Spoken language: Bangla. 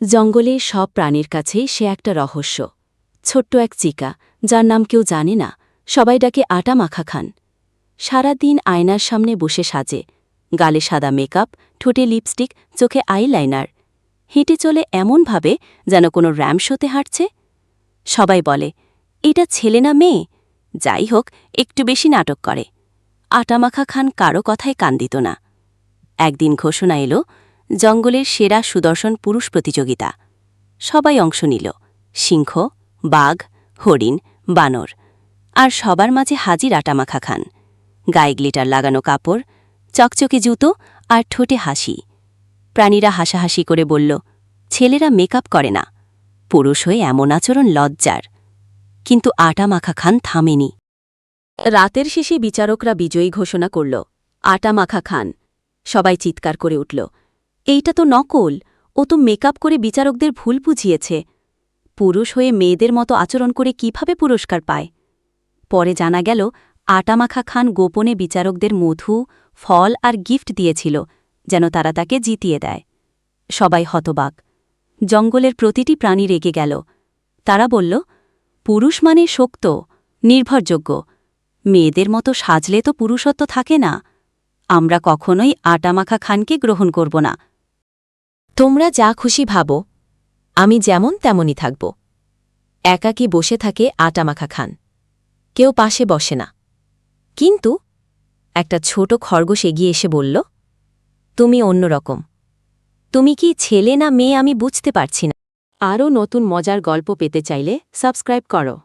জঙ্গলের সব প্রাণীর কাছেই সে একটা রহস্য। ছোট্ট এক চিকা, যার নাম কেউ জানে না, সবাই ডাকে আটা মাখা খান। সারাদিন আয়নার সামনে বসে সাজে, গালে সাদা মেকআপ, ঠোঁটে লিপস্টিক, চোখে আইলাইনার। হেঁটে চলে এমনভাবে যেন কোনো র্যাম শোতে হাঁটছে। সবাই বলে, এটা ছেলে না মেয়ে? যাই হোক, একটু বেশি নাটক করে। আটামাখা খান কারও কথায় কান দিত না। একদিন ঘোষণা এলো জঙ্গলের সেরা সুদর্শন পুরুষ প্রতিযোগিতা। সবাই অংশ নিল। সিংহ, বাঘ, হরিণ, বানর। আর সবার মাঝে হাজির আটামাখা খান। গায়ে গ্লিটার লাগানো কাপড়, চকচকে জুতো আর ঠোঁটে হাসি। প্রাণীরা হাসাহাসি করে বলল, ছেলেরা মেকআপ করে না। পুরুষ হয়ে এমন আচরণ লজ্জার। কিন্তু আটা মাখা খান থামেনি। রাতের শেষে বিচারকরা বিজয়ী ঘোষণা করল আটা মাখা খান। সবাই চিৎকার করে উঠল এইটা তো নকল। ও তো মেকআপ করে বিচারকদের ভুল বুঝিয়েছে। পুরুষ হয়ে মেয়েদের মতো আচরণ করে কীভাবে পুরস্কার পায়? পরে জানা গেল, আটামাখা খান গোপনে বিচারকদের মধু, ফল আর গিফট দিয়েছিল, যেন তারা তাকে জিতিয়ে দেয়। সবাই হতবাক। জঙ্গলের প্রতিটি প্রাণী রেগে গেল। তারা বলল, পুরুষ মানে শক্ত, নির্ভরযোগ্য। মেয়েদের মতো সাজলে তো পুরুষত্ব থাকে না। আমরা কখনোই আটামাখা খানকে গ্রহণ করব না। তোমরা যা খুশি ভাবো, আমি যেমন তেমনই থাকব। একাকী বসে থাকে আটামাখা খান। কেউ পাশে বসে না। কিন্তু একটা ছোট খরগোশ এগিয়ে এসে বলল, তুমি অন্যরকম তুমি কি ছেলে না মেয়ে আমি বুঝতে পারছি না। আরও নতুন মজার গল্প পেতে চাইলে সাবস্ক্রাইব করো।